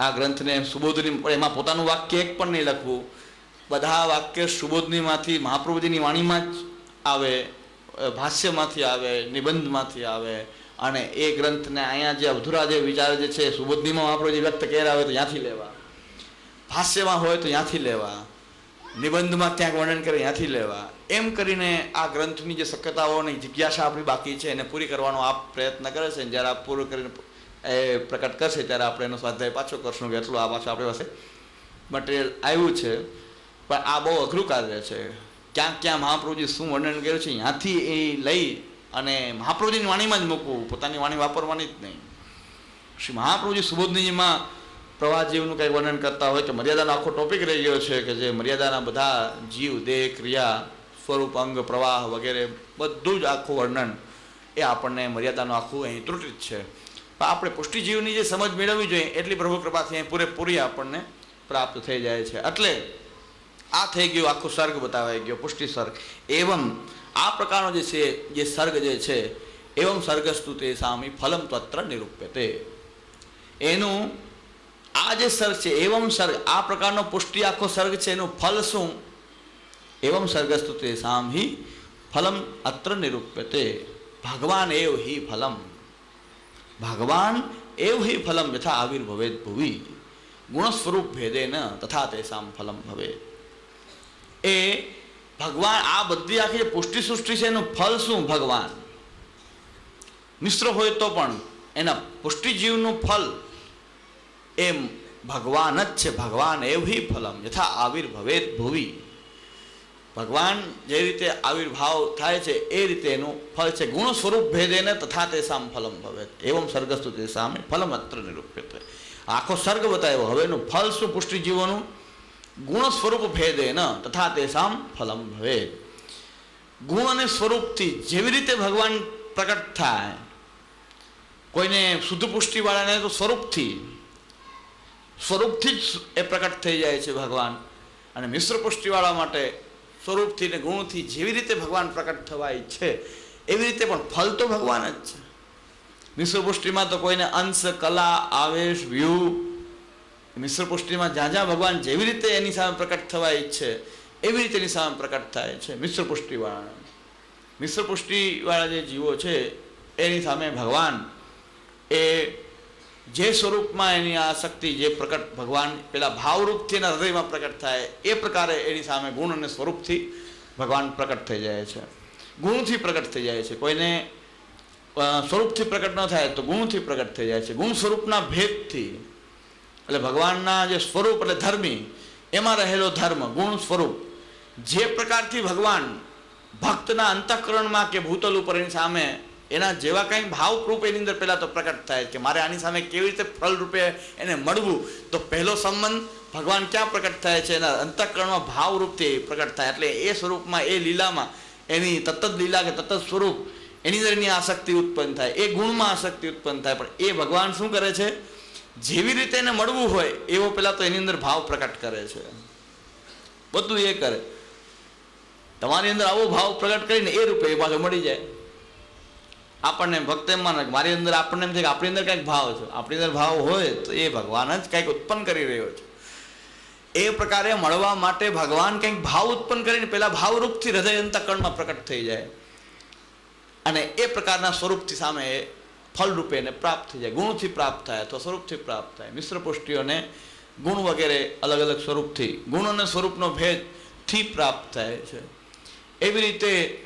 આ ગ્રંથને સુબોધની એમાં પોતાનું વાક્ય એક પણ નહીં લખવું. બધા વાક્ય સુબોધનીમાંથી, મહાપ્રભુજીની વાણીમાં જ આવે ભાષ્યમાંથી આવે, નિબંધમાંથી આવે. અને એ ગ્રંથને અહીંયા જે અધૂરા જે વિચાર જે છે, સુબોધનીમાં મહાપ્રભુજી વ્યક્ત કર્યા હોય તો ત્યાંથી લેવા. ભાષ્યમાં હોય તો ત્યાંથી લેવા. નિબંધમાં ક્યાંક વર્ણન કરે ત્યાંથી લેવા. એમ કરીને આ ગ્રંથની જે શક્યતાઓની જિજ્ઞાસા આપણી બાકી છે, એને પૂરી કરવાનો આપ પ્રયત્ન કરે છે જ્યારે આપ પૂરું કરીને એ પ્રકટ કરશે ત્યારે આપણે એનો સ્વાધ્યાય પાછો કરશું. કે એટલું આ પાછું આપણી પાસે મટીરિયલ આવ્યું છે. પણ આ બહુ અઘરું કાર્ય છે. ક્યાં ક્યાં મહાપ્રભુજી શું વર્ણન કર્યું છે ત્યાંથી એ લઈ અને મહાપ્રભુજીની વાણીમાં જ મૂકવું. પોતાની વાણી વાપરવાની જ નહીં. શ્રી મહાપ્રભુજી સુબોધનીજીમાં પ્રવાહ જીવનું કંઈ વર્ણન કરતા હોય કે મર્યાદાનો આખો ટોપિક રહી ગયો છે કે જે મર્યાદાના બધા જીવ, દેહ, ક્રિયા સ્વરૂપ, અંગ, પ્રવાહ વગેરે બધું જ આખું વર્ણન એ આપણને મર્યાદાનું આખું અહીં ત્રુટિત છે. પણ આપણે પુષ્ટિજીવની જે સમજ મેળવવી જોઈએ એટલી પ્રભુ કૃપાથી અહીં પૂરેપૂરી આપણને પ્રાપ્ત થઈ જાય છે. એટલે આ થઈ ગયું, આખું સર્ગ બતાવાઈ ગયો, પુષ્ટિ સર્ગ એવમ આ પ્રકારનો જે છે, જે સર્ગ જે છે, એવમ સર્ગસ્તુ તે સામી ફલમ તત્ર નિરૂપ્યતે. એનું આ જે સર્ગ છે, એવમ સર્ગ આ પ્રકારનો પુષ્ટિ આખો સર્ગ છે, એનું ફલ શું? એવમ સર્ગસ્તુ તે સામ હિ ફલમ અત્ર નિરૂપ્યતે ભગવાન એવ હિ ફલમ ભગવાન એવ હિ ફલમ યથા આવિર્ભવેદ ભુવિ ગુણ સ્વરૂપ ભેદેન તથા તેસામ ફલમ ભવે એ ભગવાન આ બધી આખી પુષ્ટિ સૃષ્ટિ છે એનું ફલ શું ભગવાન મિશ્ર હોય તો પણ એના પુષ્ટિજીવનું ફલ એમ ભગવાન જ છે ભગવાન એવી ફલમ યથા આવિર્ભવેદ ભુવિ ભગવાન જે રીતે આવિર્ભાવ થાય છે, એ રીતે એનું ફળ છે. ગુણ સ્વરૂપ ભેદેને તથા તેસામ ફલમ ભવે એવમ સર્ગસ્તુ તે સામે ફલમ અત્ર નિરૂપ્યતે. આખો સર્ગ બતાવ્યો. હવે એનું ફલ શું? પુષ્ટિજીવોનું? ગુણ સ્વરૂપ ભેદેન તથા તેસામ ફલમ ભવે ગુણ અને સ્વરૂપથી જેવી રીતે ભગવાન પ્રકટ થાય, કોઈને શુદ્ધ પુષ્ટિવાળાને તો સ્વરૂપથી સ્વરૂપથી જ એ પ્રકટ થઈ જાય છે ભગવાન. અને મિશ્ર પુષ્ટિવાળા માટે સ્વરૂપથી ને ગુણથી જેવી રીતે ભગવાન પ્રકટ થવા ઈચ્છે એવી રીતે પણ ફલ તો ભગવાન જ છે. મિશ્રપુષ્ટિમાં તો કોઈને અંશ, કલા, આવેશ વ્યૂહ મિશ્રપુષ્ટિમાં જ્યાં જ્યાં ભગવાન જેવી રીતે એની સામે પ્રકટ થવા ઈચ્છે એવી રીતે એની સામે પ્રકટ થાય છે મિશ્રપુષ્ટિવાળા મિશ્રપુષ્ટિવાળા જે જીવો છે, એની સામે ભગવાન એ જે સ્વરૂપમાં એની આસક્તિ જે પ્રકટ ભગવાન, પેલા ભાવરૂપથી એના હૃદયમાં પ્રકટ થાય, એ પ્રકારે એની સામે ગુણ અને સ્વરૂપથી ભગવાન પ્રકટ થઈ જાય છે. ગુણથી પ્રકટ થઈ જાય છે. કોઈને સ્વરૂપથી પ્રકટ ન થાય તો ગુણથી પ્રકટ થઈ જાય છે. ગુણ સ્વરૂપના ભેદથી, એટલે ભગવાનના જે સ્વરૂપ એટલે ધર્મી, એમાં રહેલો ધર્મ, ગુણ સ્વરૂપ, જે પ્રકારથી ભગવાન ભક્તના અંતઃકરણમાં કે ભૂતલ ઉપર એની સામે એના જેવા કંઈ ભાવરૂપ એની અંદર પહેલાં તો પ્રકટ થાય કે મારે આની સામે કેવી રીતે ફળરૂપે એને મળવું, તો પહેલો સંબંધ ભગવાન ક્યાં પ્રકટ થાય છે? એના અંતઃકરણમાં ભાવરૂપથી પ્રકટ થાય. એટલે એ સ્વરૂપમાં, એ લીલામાં, એની તત્ત લીલા કે તત્ત સ્વરૂપ, એની અંદર એની આસક્તિ ઉત્પન્ન થાય. એ ગુણમાં આસક્તિ ઉત્પન્ન થાય. પણ એ ભગવાન શું કરે છે? જેવી રીતે એને મળવું હોય, એવો પહેલાં તો એની અંદર ભાવ પ્રકટ કરે છે. બધું એ કરે. તમારી અંદર આવો ભાવ પ્રગટ કરીને એ રૂપે એ પાછો મળી જાય. આપણને ભક્ત એમ માને મારી અંદર આપણને એમ થાય કે આપણી અંદર કંઈક ભાવ છે. આપણી અંદર ભાવ હોય તો એ ભગવાન જ કંઈક ઉત્પન્ન કરી રહ્યો છે. એ પ્રકારે મળવા માટે ભગવાન કંઈક ભાવ ઉત્પન્ન કરીને પહેલાં ભાવરૂપથી હૃદય અંતકરણમાં પ્રકટ થઈ જાય. અને એ પ્રકારના સ્વરૂપથી સામે એ ફલરૂપે એને પ્રાપ્ત થઈ જાય. ગુણથી પ્રાપ્ત થાય અથવા સ્વરૂપથી પ્રાપ્ત થાય. મિશ્ર પુષ્ટિઓને ગુણ વગેરે અલગ અલગ સ્વરૂપથી, ગુણ અને સ્વરૂપનો ભેદથી પ્રાપ્ત થાય છે. એવી રીતે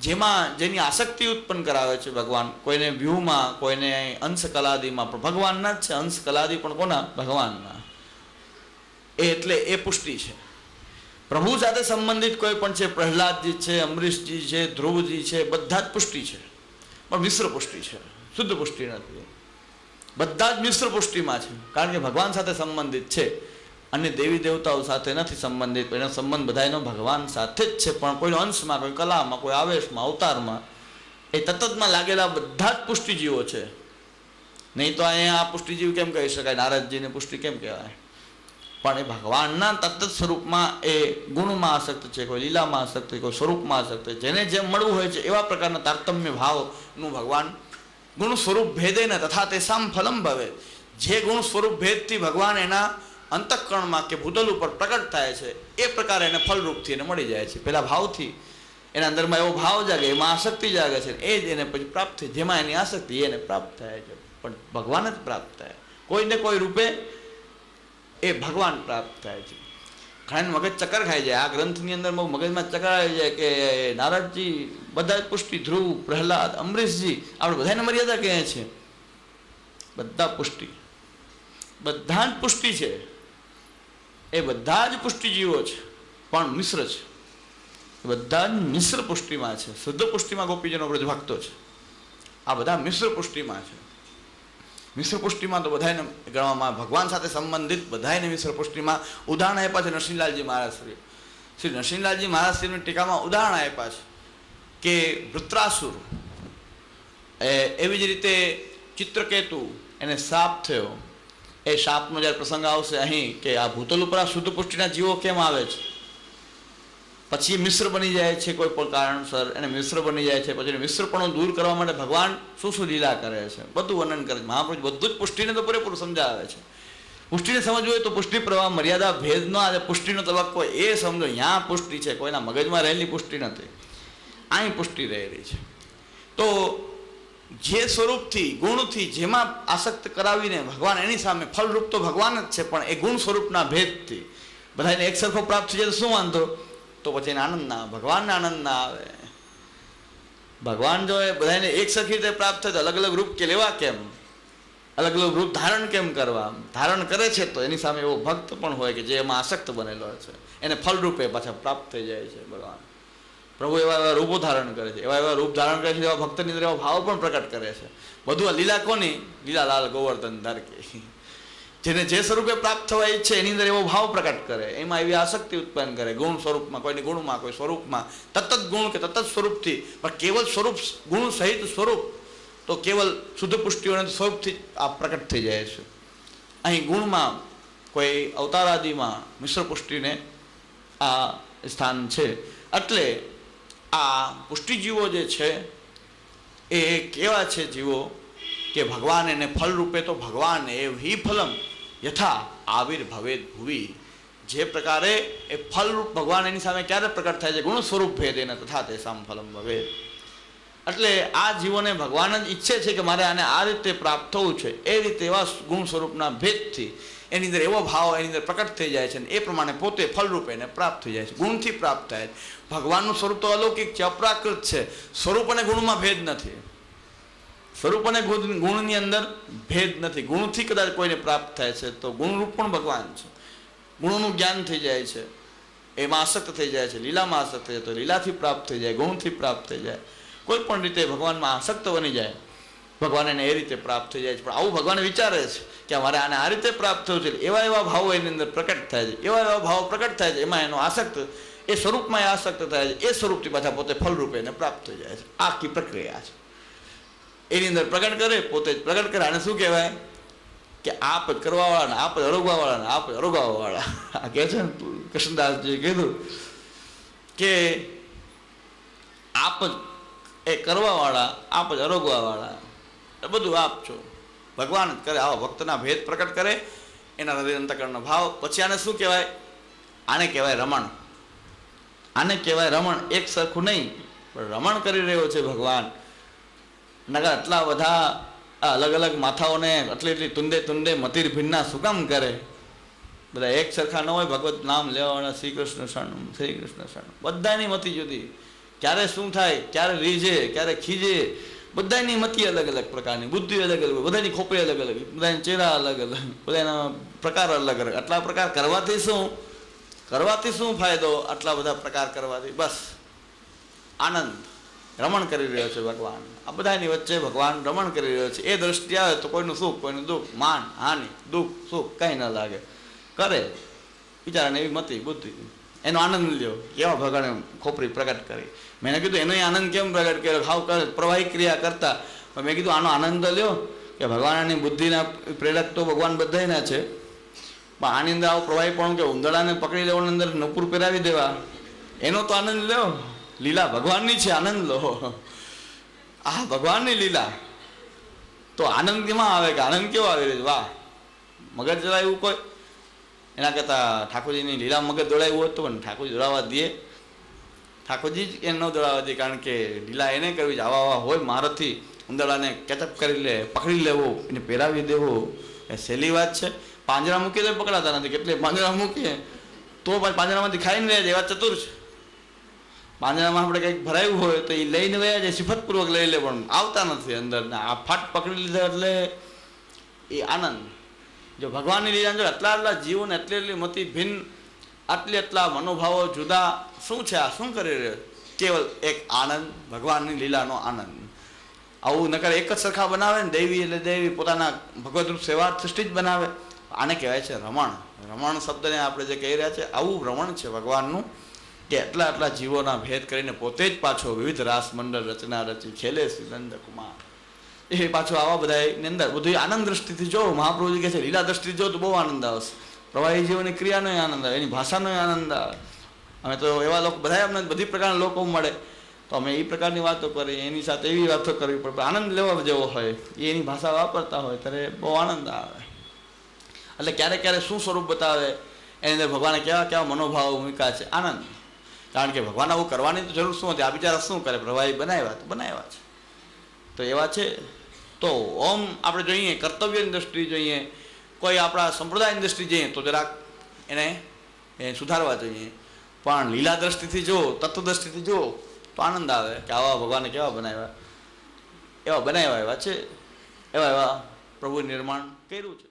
જેમાં જેની આસક્તિ ઉત્પન્ન કરાવે છે ભગવાન, કોઈને વ્યૂહમાં, કોઈને અંશ કલાદીમાં પણ ભગવાનના જ છે અંશ કલાદી પણ કોના? ભગવાનના. એ એટલે એ પુષ્ટિ છે. પ્રભુ સાથે સંબંધિત કોઈ પણ છે, પ્રહલાદજી છે, અમરીશજી છે, ધ્રુવજી છે, બધા જ પુષ્ટિ છે. પણ મિશ્ર પુષ્ટિ છે. શુદ્ધ પુષ્ટિ નથી. બધા જ મિશ્ર પુષ્ટિમાં છે. કારણ કે ભગવાન સાથે સંબંધિત છે. અને દેવી દેવતાઓ સાથે નથી સંબંધિત, એનો સંબંધ બધાનો ભગવાન સાથે જ છે. પણ કોઈનો અંશમાં, કોઈ કલામાં, કોઈ આવેશમાં, અવતારમાં, એ તત્તમાં લાગેલા બધા જ પુષ્ટિજીવો છે. નહીં તો અહીંયા આ પુષ્ટિજીવ કેમ કહી શકાય? નારદજીને પુષ્ટિ કેમ કહેવાય? પણ એ ભગવાનના તત્ત સ્વરૂપમાં એ ગુણમાં આસક્ત છે, કોઈ લીલામાં આસક્ત છે, કોઈ સ્વરૂપમાં આસક્ત જેને જેમ મળવું હોય છે, એવા પ્રકારના તારતમ્ય ભાવનું ભગવાન ગુણ સ્વરૂપ ભેદેને તથા તેસામ ફલમ ભવે. જે ગુણ સ્વરૂપ ભેદથી ભગવાન એના અંતઃકરણમાં કે ભૂતલ ઉપર પ્રગટ થાય છે, એ પ્રકારે એને ફલરૂપથી એને મળી જાય છે. પેલા ભાવથી એના અંદરમાં એવો ભાવ જાગે, એમાં આસક્તિ જાગે છે. એ જ એને પછી પ્રાપ્ત થાય. જેમાં એની આસક્તિ એને પ્રાપ્ત થાય છે. પણ ભગવાન જ પ્રાપ્ત થાય. કોઈને કોઈ રૂપે એ ભગવાન પ્રાપ્ત થાય છે. ઘણા મગજ ચક્કર ખાઈ જાય. આ ગ્રંથની અંદર બહુ મગજમાં ચક્કર આવી જાય કે નારદજી બધા પુષ્ટિ ધ્રુવ, પ્રહલાદ, અમરીશજી આપણે બધાને મર્યાદા કહે છે. બધા પુષ્ટિ. બધા જ પુષ્ટિ છે. એ બધા જ પુષ્ટિજીવો છે, પણ મિશ્ર છે. એ બધા જ મિશ્ર પુષ્ટિમાં છે. શુદ્ધ પુષ્ટિમાં ગોપીજનો બ્રજ ભક્તો છે. આ બધા મિશ્ર પુષ્ટિમાં છે. મિશ્ર પુષ્ટિમાં તો બધાને ગણવામાં ભગવાન સાથે સંબંધિત બધાને મિશ્ર પુષ્ટિમાં ઉદાહરણ આપ્યા છે નરસિંહલાલજી મહારાજ શ્રી નરસિંહલાલજી મહારાજ ટીકામાં ઉદાહરણ આપ્યા છે કે વૃત્રાસુર એ એવી જ રીતે ચિત્રકેતુ એને સાપ થયો. એ શાપનો જ્યારે પ્રસંગ આવશે અહીં કે આ ભૂતલ ઉપર શુદ્ધ પુષ્ટિના જીવો કેમ આવે છે? પછી મિશ્ર બની જાય છે કોઈ પણ કારણસર, એને મિશ્ર બની જાય છે, પછી મિશ્રપણું દૂર કરવા માટે ભગવાન શું શું લીલા કરે છે? બધું વર્ણન કરે છે. મહાપુરુષ બધું જ પુષ્ટિને તો પૂરેપૂરું સમજાવે છે. પુષ્ટિને સમજવું હોય તો પુષ્ટિ પ્રવાહ, મર્યાદા, ભેદનો આજે પુષ્ટિનો તબક્કો એ સમજો. અહીંયા પુષ્ટિ છે, કોઈના મગજમાં રહેલી પુષ્ટિ નથી. અહીં પુષ્ટિ રહેલી છે. તો જે સ્વરૂપથી, ગુણથી જેમાં આસક્ત કરાવીને ભગવાન એની સામે ફલરૂપ તો ભગવાન જ છે, પણ એ ગુણ સ્વરૂપના ભેદથી બધાને એક સરખો પ્રાપ્ત થઈ જાય તો શું વાંધો? તો પછી એને આનંદ ના ભગવાનને આનંદ ના આવે. ભગવાન જો એ બધાને એક સરખી રીતે પ્રાપ્ત થાય તો અલગ અલગ રૂપ કે લેવા કેમ? અલગ અલગ રૂપ ધારણ કેમ કરવા? ધારણ કરે છે તો એની સામે એવો ભક્ત પણ હોય કે જે એમાં આસક્ત બનેલો છે. એને ફલરૂપે પાછા પ્રાપ્ત થઈ જાય છે ભગવાન. પ્રભુ એવા એવા રૂપો ધારણ કરે છે, એવા એવા રૂપ ધારણ કરે છે એવા ભક્તની અંદર એવા ભાવ પણ પ્રકટ કરે છે. બધું લીલા કોની? લીલા લાલ ગોવર્ધન ધારકે જેને જે સ્વરૂપે પ્રાપ્ત થવા ઈચ્છે એની અંદર એવો ભાવ પ્રકટ કરે. એમાં એવી આસક્તિ ઉત્પન્ન કરે. ગુણ સ્વરૂપમાં, કોઈની ગુણમાં, કોઈ સ્વરૂપમાં. તત્ત ગુણ કે તત્ત સ્વરૂપથી. પણ કેવલ સ્વરૂપ, ગુણ સહિત સ્વરૂપ, તો કેવલ શુદ્ધ પુષ્ટિઓને સ્વરૂપથી આ પ્રકટ થઈ જાય છે. અહીં ગુણમાં કોઈ અવતારાદિમાં મિશ્ર પુષ્ટિને આ સ્થાન છે. એટલે આ પુષ્ટિજીવો જે છે, એ કેવા છે જીવો કે ભગવાન એને ફલરૂપે તો ભગવાન એ હિ ફલમ યથા આવિર્ભવેદ ભુવિ. જે પ્રકારે એ ફલરૂપ ભગવાન એની સામે ક્યારે પ્રકટ થાય છે? ગુણ સ્વરૂપ ભેદેને તથા તે સામ ફલમ ભવે એટલે આ જીવોને ભગવાન જ ઈચ્છે છે કે મારે આને આ રીતે પ્રાપ્ત થવું છે. એ રીતે એવા ગુણ સ્વરૂપના ભેદથી એની અંદર એવો ભાવ એની અંદર પ્રકટ થઈ જાય છે અને એ પ્રમાણે પોતે ફલરૂપે એને પ્રાપ્ત થઈ જાય છે. ગુણથી પ્રાપ્ત થાય છે. ભગવાનનું સ્વરૂપ તો અલૌકિક છે, અપ્રાકૃત છે. સ્વરૂપ અને ગુણમાં ભેદ નથી. સ્વરૂપ અને ગુણ- ગુણની અંદર ભેદ નથી. ગુણથી કદાચ કોઈને પ્રાપ્ત થાય છે, તો ગુણરૂપ પણ ભગવાન છે. ગુણોનું જ્ઞાન થઈ જાય છે. એમાં આસક્ત થઈ જાય છે, લીલામાં આસક્ત થઈ જાય, તો લીલાથી પ્રાપ્ત થઈ જાય, ગુણથી પ્રાપ્ત થઈ જાય. કોઈ પણ રીતે ભગવાનમાં આસક્ત બની જાય, ભગવાન એને એ રીતે પ્રાપ્ત થઈ જાય છે. પણ આવું ભગવાન વિચારે છે કે અમારે આને આ રીતે પ્રાપ્ત થયું છે. એવા એવા ભાવો એની અંદર પ્રકટ થાય છે. એવા એવા ભાવો પ્રકટ થાય છે. એમાં એનો આસક્ત એ સ્વરૂપમાં એ આસક્ત થાય છે. એ સ્વરૂપથી પાછા પોતે ફલરૂપે એને પ્રાપ્ત થઈ જાય છે. આખી પ્રક્રિયા છે. એની અંદર પ્રગટ કરે, પોતે જ પ્રગટ કરે. આને શું કહેવાય? કે આપ જ કરવાવાળા ને આપ જ અરોગવાવાળા ને આપ જ અરોગવાવાળા આ કહે છે ને કૃષ્ણદાસજીએ કીધું કે આપ જ એ કરવાવાળા, આપ જ અરોગવાવાળા એ બધું આપ છો. ભગવાન જ કરે, આવા ભક્તના ભેદ પ્રગટ કરે. એના હૃદય અંતકરણનો ભાવ. પછી આને શું કહેવાય? આને કહેવાય રમણ. આને કહેવાય રમણ. એક સરખું નહીં, પણ રમણ કરી રહ્યો છે ભગવાન. નગર આટલા બધા અલગ અલગ માથાઓને આટલી એટલી તુંદે તુંડે મતિર ભિન્ના શું કામ કરે? બધા એક સરખા ન હોય, ભગવત નામ લેવાના શ્રી કૃષ્ણ શરણમ શ્રી કૃષ્ણ શરણમ બધાની મતી જુદી. ક્યારે શું થાય, ક્યારે રીઝે, ક્યારે ખીજે, બધાની મતિ અલગ અલગ પ્રકારની. બુદ્ધિ અલગ અલગ, બધાની ખોપરી અલગ અલગ, બધાના ચહેરા અલગ અલગ, બધાના પ્રકાર અલગ અલગ. આટલા પ્રકાર કરવાથી શું? કરવાથી શું ફાયદો? આટલા બધા પ્રકાર કરવાથી. બસ. આનંદ. રમણ કરી રહ્યો છે ભગવાન. આ બધાની વચ્ચે ભગવાન રમણ કરી રહ્યો છે. એ દ્રષ્ટિ આવે તો કોઈનું સુખ, કોઈનું દુઃખ, માન, હાનિ, દુઃખ, સુખ કંઈ ન લાગે. કરે. બિચારાને એવી મતી, બુદ્ધિ. એનો આનંદ લ્યો. કેવા ભગવાને ખોપરી પ્રગટ કરી. મેં કીધું, એનો આનંદ કેમ પ્રગટ કર્યો? હાવ કરે, પ્રવાહી ક્રિયા કરતા. મેં કીધું, આનો આનંદ લ્યો કે ભગવાનની બુદ્ધિના પ્રેરક તો ભગવાન બધાયના છે. પણ આની અંદર આવો પ્રવાહી પણ કે ઉંદડાને પકડી લેવાની અંદર નપુર પહેરાવી દેવા? એનો તો આનંદ લો લીલા ભગવાનની છે આનંદ લો. આ ભગવાનની લીલા. તો આનંદ કેમાં આવે કે આનંદ કેવો આવે વાહ. મગજ એવું કોઈ? એના કરતાં ઠાકોરજીની લીલા મગજ દોડાવ્યું હોત તો પણ ઠાકોરજી દોડાવવા દે. ઠાકોરજી જ એને ન દોડાવવા દે કારણ કે લીલા એને કરવી છે. આવા આવા હોય મારાથી ઉંદરડાને કેચઅપ કરી લે, પકડી લેવો, એને પહેરાવી દેવો. એ સહેલી વાત છે. પાંજરા મૂકીએ તો પકડાતા નથી. કેટલે પાંજરા મૂકીએ? તો પાંજરામાંથી ખાઈને રહે એવા ચતુર છે. પાંજરામાં આપણે કંઈક ભરાયું હોય તો એ લઈને ગયા છે સિફતપૂર્વક લઈ લે, પણ આવતા નથી અંદર. આ ફાટ પકડી લીધા એટલે એ આનંદ. જો ભગવાનની લીલા જો આટલા આટલા જીવન એટલી એટલી મતી ભિન્ન, આટલી આટલા મનોભાવો જુદા, શું છે આ? શું કરી રહ્યો? કેવલ એક આનંદ, ભગવાનની લીલાનો આનંદ. આવું નકર એક જ સરખા બનાવે ને દેવી એટલે દેવી પોતાના ભગવદરૂપ સેવા સૃષ્ટિ જ બનાવે. આને કહેવાય છે રમણ. રમણ શબ્દને આપણે જે કહી રહ્યા છે, આવું રમણ છે ભગવાનનું કે એટલા આટલા જીવોના ભેદ કરીને પોતે જ પાછો વિવિધ રાસ મંડળ રચના રચી છેલ્લે શ્રી નંદકુમાર. એ પાછો આવા બધા એની અંદર બધું આનંદ દ્રષ્ટિથી જો મહાપ્રભુજી કહે છે, લીલા દ્રષ્ટિથી જો તો બહુ આનંદ આવશે. પ્રવાહી જીવોની ક્રિયાનો આનંદ આવે, એની ભાષાનો આનંદ આવે. અમે તો એવા લોકો બધા અમને બધી પ્રકારના લોકો મળે. તો અમે એ પ્રકારની વાતો કરી એની સાથે એવી વાતો કરવી પડે. આનંદ લેવા જેવો હોય, એની ભાષા વાપરતા હોય, ત્યારે બહુ આનંદ આવે. એટલે ક્યારેક ક્યારેક શું સ્વરૂપ બતાવે, એની અંદર ભગવાને કેવા કેવા મનોભાવ ભૂમિકા છે, આનંદ. કારણ કે ભગવાન આવું કરવાની તો જરૂર શું હતી? આ બિચારા શું કરે? પ્રવાહી બનાવ્યા તો બનાવ્યા છે. તો એવા છે. તો ઓમ આપણે જોઈએ, કર્તવ્યની દ્રષ્ટિ જોઈએ, કોઈ આપણા સંપ્રદાયની દ્રષ્ટિ જોઈએ, તો જરાક એને સુધારવા જોઈએ. પણ લીલા દ્રષ્ટિથી જો તત્વ દ્રષ્ટિથી જો તો આનંદ આવે કે આવા ભગવાને કેવા બનાવ્યા. એવા બનાવ્યા એવા છે. એવા એવા પ્રભુ નિર્માણ કર્યું છે.